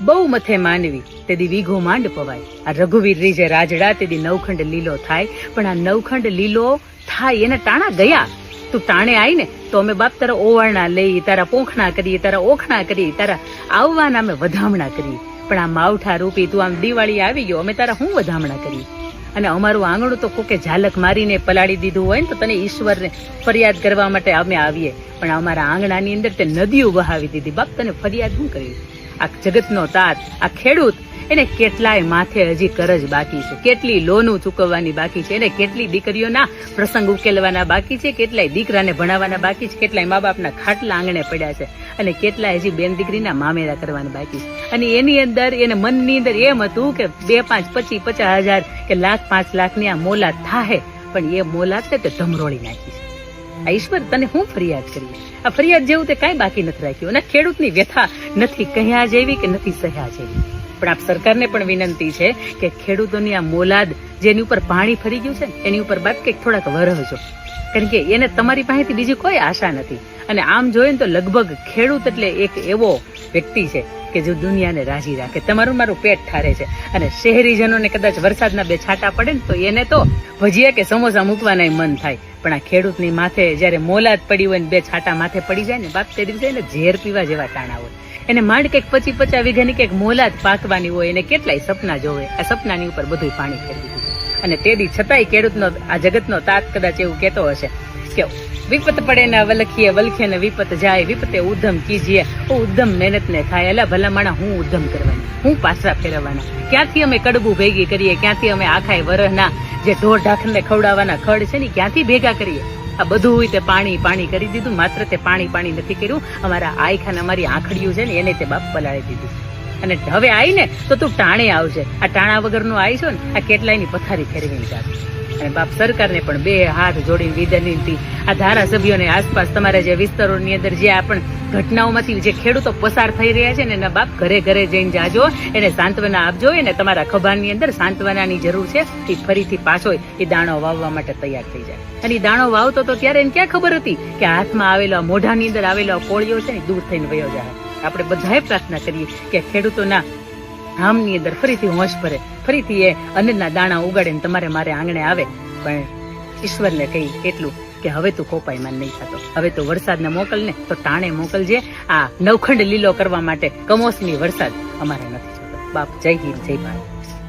બહુ મથે માનવી તેદી વીઘો માંડ પવાય. આ રઘુવીર રીજે રાજડા, તેદી નવખંડ લીલો થાય. પણ આ નવખંડ લીલો થાય એને ટાણા ગયા. તું ટાણે આઈ ને તો અમે બાપ તારા ઓવારણા લઈ, તારા પોખણા કરીએ, તારા ઓખણા કરીએ, તારા આવવાના અમે વધામણા કરીએ. પણ આ માવઠા રૂપી તું આમ દિવાળી આવી ગયો, અમે તારા હું વધામણા કરીએ? અને અમારું આંગણું તો કોકે ઝાલક મારીને પલાળી દીધું હોય ને, તો તને ઈશ્વરને ફરિયાદ કરવા માટે અમે આવીએ. પણ અમારા આંગણાની અંદર તે નદીઓ વહાવી દીધી. બાપ તને ફરિયાદ શું કરી? આ જગતનો તાત, આ ખેડૂત, એને કેટલાય માથે હજી કરજ બાકી છે. કેટલી લોનું ચૂકવવાની બાકી છે એને કેટલી દીકરીઓના પ્રસંગ ઉકેલવાના બાકી છે, કેટલાય દીકરાને ભણાવવાના બાકી છે, કેટલાય મા બાપના ખાટલા આંગણે પડ્યા છે અને કેટલાય હજી બેન દીકરીના મામેરા કરવાના બાકી છે. અને એની અંદર, એને મનની અંદર એમ હતું કે બે પાંચ પચીસ પચાસ હજાર કે લાખ પાંચ લાખની આ મોલાત થાહે, પણ એ મોલા ને તે ધમરોળી નાખી છે. આ ઈશ્વર તને હું ફરિયાદ કરી આ ફરિયાદ જેવું તે કાંઈ બાકી નથી રાખ્યું અને ખેડૂતની વ્યથા નથી, કહ્યા જેવી કે નથી સહ્યા જેવી. પણ આપ સરકારને પણ વિનંતી છે કે ખેડૂતોની આ મોલાદ જેની ઉપર પાણી ફરી ગયું છે, એની ઉપર બાદ કંઈક થોડાક વરહજો. કારણ કે એને તમારી પાસેથી બીજી કોઈ આશા નથી. અને આમ જોઈએ તો લગભગ ખેડૂત એટલે એક એવો વ્યક્તિ છે કે જો દુનિયાને રાજી રાખે. તમારું મારું પેટ ઠારે છે. અને શહેરીજનોને કદાચ વરસાદના બે છાંટા પડે ને તો એને તો ભજીયા કે સમોસા મૂકવાના મન થાય. પણ આ ખેડૂતની માથે જ્યારે મોલાદ પડી હોય ને બે છાંટા માથે પડી જાય ને, બાપ તે દિવસે એને ઝેર પીવા જેવા ટાણા હોય. એને માંડ કંઈક પચી પચાસ વીઘાની કંઈક મોલાદ પાકવાની હોય, એને કેટલાય સપના જોવે. આ સપનાની ઉપર બધું પાણી ફેરવી દીધું. અને તે દી છતાંય ખેડૂતનો આ જગતનો તાત કદાચ એવું કહેતો હશે. કે વિપત પડે ને વલખીએ વલખે ને વિપત જાય, વિપતે ઉધમ કીજીએ ઓ ઉધમ મહેનત ને થાય. એટલે ભલા માણા, હું ઉધમ કરવાની, હું પાછા ફેરવવાના. ક્યાંથી અમે કડબું ભેગી કરીએ, ક્યાંથી અમે આખાય વરહના જે ઢોર ઢાખરને ખવડાવવાના ખડ છે ને ક્યાંથી ભેગા કરીએ? આ બધું તે પાણી પાણી કરી દીધું, માત્ર તે પાણી પાણી નથી કર્યું, અમારા આયખા ને અમારી આંખડીયું છે ને એને તે બાપ પલાળી દીધું. અને હવે આવી ને તો તું ટાણે આવશે આ ટાણા વગરનું આવી છો ને, આ કેટલાયની પથારી ફેરવીને જાશે અને બાપ સરકારને પણ બે હાથ જોડીને વિનંતી આ ધારાસભ્યોને આસપાસ તમારા જે વિસ્તારોની અંદર જે આ પણ ઘટનાઓમાંથી જે ખેડૂતો પસાર થઈ રહ્યા છે ને એના બાપ ઘરે ઘરે જઈને જાજો, એને સાંત્વના આપજો, એને તમારા ખભાની અંદર સાંત્વનાની જરૂર છે, એ ફરીથી પાછો એ દાણો વાવવા માટે તૈયાર થઈ જાય. અને એ દાણો વાવતો તો ત્યારે એને ક્યાં ખબર હતી કે હાથમાં આવેલો મોઢાની અંદર આવેલો કોળિયો છે ને દૂર થઈને વયો જાય. આપણે બધાએ પ્રાર્થના કરીએ કે ખેડૂતોના હામની અંદર ફરીથી હોશ ભરે ફરીથી એ અન્નના દાણા ઉગાડે ને તમારે મારે આંગણે આવે. પણ ઈશ્વરને કહી એટલું કે હવે તું કોપાઈમાં નહીં થતો. હવે તો વરસાદને મોકલ ને તો ટાણે મોકલજે. આ નવખંડ લીલો કરવા માટે કમોસમી વરસાદ અમારે નથી જોતો બાપ જય હિન્દ, જય ભારત.